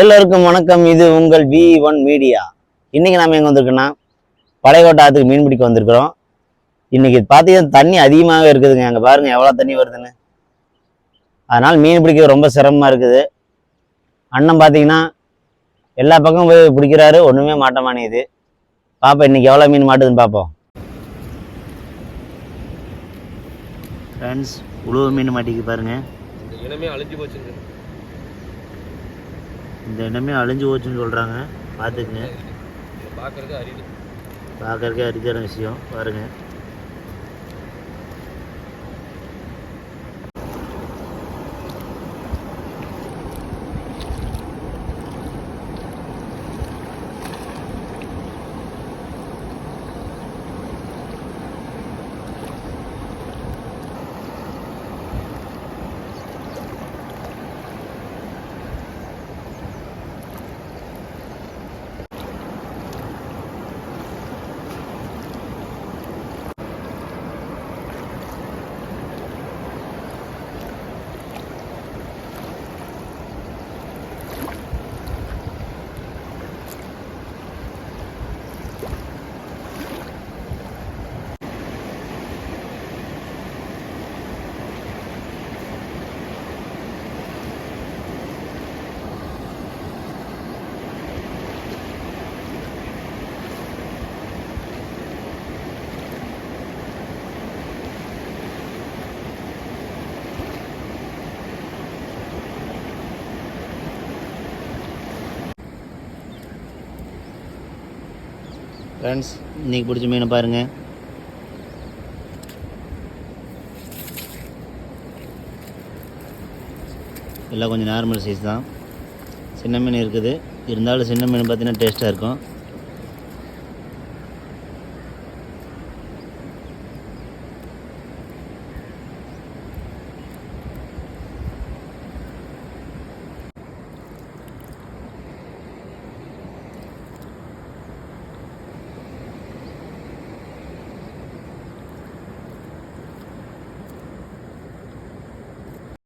எல்லோருக்கும் வணக்கம். இது உங்கள் வி ஒன் மீடியா இன்னைக்கு நாம எங்க வந்திருக்கோம்னா பழையகோட்டை ஆத்துக்கு மீன் பிடிக்க வந்திருக்கிறோம். இன்னைக்கு பார்த்தீங்கன்னா தண்ணி அதிகமாகவே இருக்குதுங்க. அங்கே பாருங்க எவ்வளோ தண்ணி வருதுன்னு. அதனால் மீன் பிடிக்க ரொம்ப சிரமமாக இருக்குது. அண்ணன் பார்த்தீங்கன்னா எல்லா பக்கமும் போய் பிடிக்கிறாரு. ஒன்றுமே மாட்ட மாட்டேங்குது. பாப்போம் இன்னைக்கு எவ்வளோ மீன் மாட்டுதுன்னு பார்ப்போம் ஃப்ரெண்ட்ஸ் உழுவ மீன் மாட்டிக்கு பாருங்க. இந்த இனமே அழிஞ்சு போச்சுங்க. இந்த இடமே அழிஞ்சு போச்சுன்னு சொல்கிறாங்க பார்த்துக்குங்க. பார்க்கறக்கே அரிதான விஷயம். பாருங்க. ஃப்ரெண்ட்ஸ் இன்றைக்கி பிடிச்ச மீனை பாருங்கள் எல்லாம் கொஞ்சம் நார்மல் சைஸ் தான். சின்ன மீன் இருக்குது. இருந்தாலும் சின்ன மீன் பார்த்தீங்கன்னா டேஸ்ட்டாக இருக்கும்.